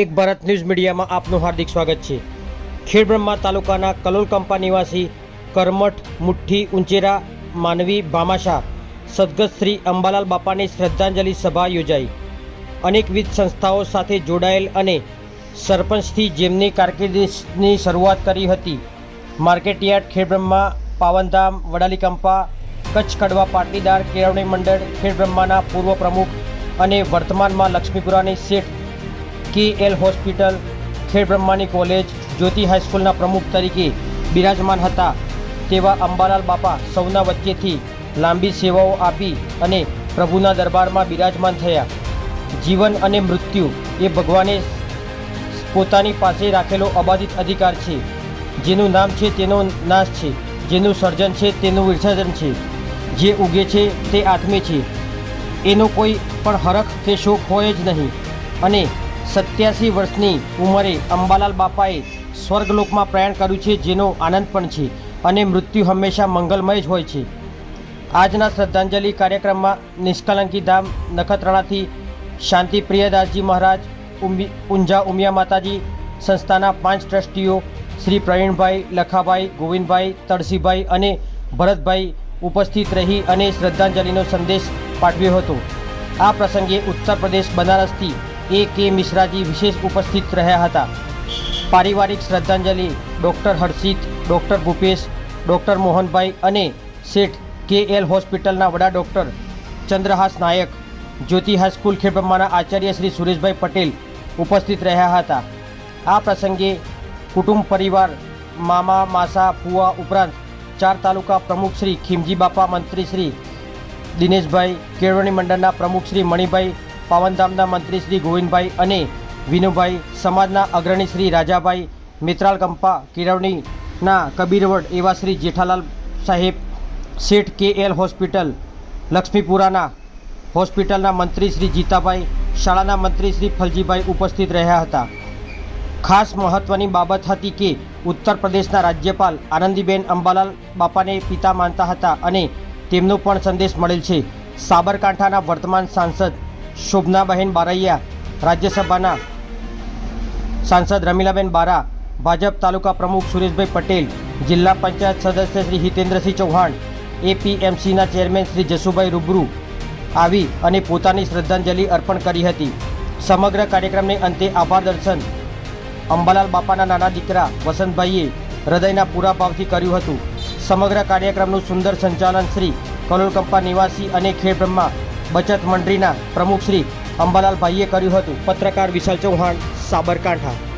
એક ભારત ન્યૂઝ મીડિયામાં આપનું હાર્દિક સ્વાગત છે. ખેડબ્રહ્મા તાલુકાના કલોલ કંપા નિવાસી કરમઠ મુઠ્ઠી ઉંચેરા માનવી ભામાશા સદગત શ્રી અંબાલાલ બાપાની શ્રદ્ધાંજલિ સભા યોજાઈ. અનેકવિધ સંસ્થાઓ સાથે જોડાયેલ અને સરપંચથી જેમની કારકિર્દીની શરૂઆત કરી હતી. માર્કેટયાર્ડ ખેડબ્રહ્મા પાવનધામ, વડાલી કંપા, કચ્છ કડવા પાટીદાર, કેળવણી મંડળ ખેડબ્રહ્માના પૂર્વ પ્રમુખ અને વર્તમાનમાં લક્ષ્મીપુરાની શેઠ કે એલ હોસ્પિટલ ખેડબ્રહ્માની કોલેજ, જ્યોતિ હાઈસ્કૂલના પ્રમુખ તરીકે બિરાજમાન હતા. તેવા અંબાલાલ બાપા સૌના વચ્ચેથી લાંબી સેવાઓ આપી અને પ્રભુના દરબારમાં બિરાજમાન થયા. જીવન અને મૃત્યુ એ ભગવાને પોતાની પાસે રાખેલો અબાધિત અધિકાર છે. જેનું નામ છે, તેનો નાશ છે. જેનું સર્જન છે, તેનું વિસર્જન છે. જે ઉગે છે, તે આત્મે છે. એનો કોઈ પણ હરખ કે શોખ હોય જ નહીં. અને સત્યાસી વર્ષની ઉંમરે અંબાલાલ બાપાએ સ્વર્ગલોકમાં પ્રયાણ કર્યું છે, જેનો આનંદ પણ છે અને મૃત્યુ હંમેશા મંગલમય જ હોય છે. આજના શ્રદ્ધાંજલિ કાર્યક્રમમાં નિષ્કલંકી ધામ, નખત્રાણાથી શાંતિ પ્રિયદાસજી મહારાજ ઊંઝા ઉમિયા માતાજી, સંસ્થાના પાંચ ટ્રસ્ટીઓ, શ્રી પ્રવીણભાઈ, લખાભાઈ, ગોવિંદભાઈ, તળસીભાઈ અને ભરતભાઈ ઉપસ્થિત રહી અને શ્રદ્ધાંજલિનો સંદેશ પાઠવ્યો હતો. આ પ્રસંગે ઉત્તર પ્રદેશ, બનારસથી એ કે મિશ્રાજી વિશેષ ઉપસ્થિત રહ્યા હતા. પારિવારિક શ્રદ્ધાંજલિ doctor Harshit, doctor Bhupesh, doctor Mohanbhai અને શેઠ કે એલ હોસ્પિટલના વડા doctor Chandrahas Nayak, Jyoti high school ખેડબ્રહ્માના આચાર્ય શ્રી સુરેશભાઈ પટેલ ઉપસ્થિત રહ્યા હતા. આ પ્રસંગે કુટુંબ પરિવાર, મામા, માસા ફુવા ઉપરાંત ચાર તાલુકા પ્રમુખ શ્રી ખીમજી બાપા, મંત્રી શ્રી દિનેશભાઈ કેળવણી મંડળના પ્રમુખ શ્રી મણિભાઈ પાવનધામના મંત્રી શ્રી ગોવિંદભાઈ અને વિનુભાઈ સમાજના અગ્રણી શ્રી રાજાભાઈ મિત્રાલ કંપા કેળવણીના કબીરવડ એવા શ્રી જેઠાલાલ સાહેબ શેઠ કે એલ હોસ્પિટલ, લક્ષ્મીપુરાના હોસ્પિટલના મંત્રી શ્રી જીતાભાઈ, શાળાના મંત્રી શ્રી ફલજીભાઈ ઉપસ્થિત રહ્યા હતા. ખાસ મહત્ત્વની બાબત હતી કે ઉત્તર પ્રદેશના રાજ્યપાલ આનંદીબેન અંબાલાલ બાપાને પિતા માનતા હતા અને તેમનો પણ સંદેશ મળેલ છે. સાબરકાંઠાના વર્તમાન સાંસદ શોભનાબહેન બારૈયા, રાજ્યસભાના સાંસદ રમીલાબેન બારા, ભાજપ તાલુકા પ્રમુખ સુરેશભાઈ પટેલ, જિલ્લા પંચાયત સદસ્ય શ્રી હિતેન્દ્રસિંહ ચૌહાણ, એપીએમસીના ચેરમેન શ્રી જસુભાઈ રૂબરૂ આવી અને પોતાની શ્રદ્ધાંજલિ અર્પણ કરી હતી. સમગ્ર કાર્યક્રમને અંતે આભાર દર્શન અંબાલાલ બાપાના નાના દીકરા વસંતભાઈએ હૃદયના પૂરા ભાવથી કર્યું હતું. સમગ્ર કાર્યક્રમનું સુંદર સંચાલન શ્રી કલોલકંપા નિવાસી અને ખેડબ્રહ્મા બચત મંડળીના પ્રમુખ શ્રી અંબાલાલ ભાઈએ કર્યું હતું. પત્રકાર વિશાલ ચૌહાણ સાબરકાંઠા.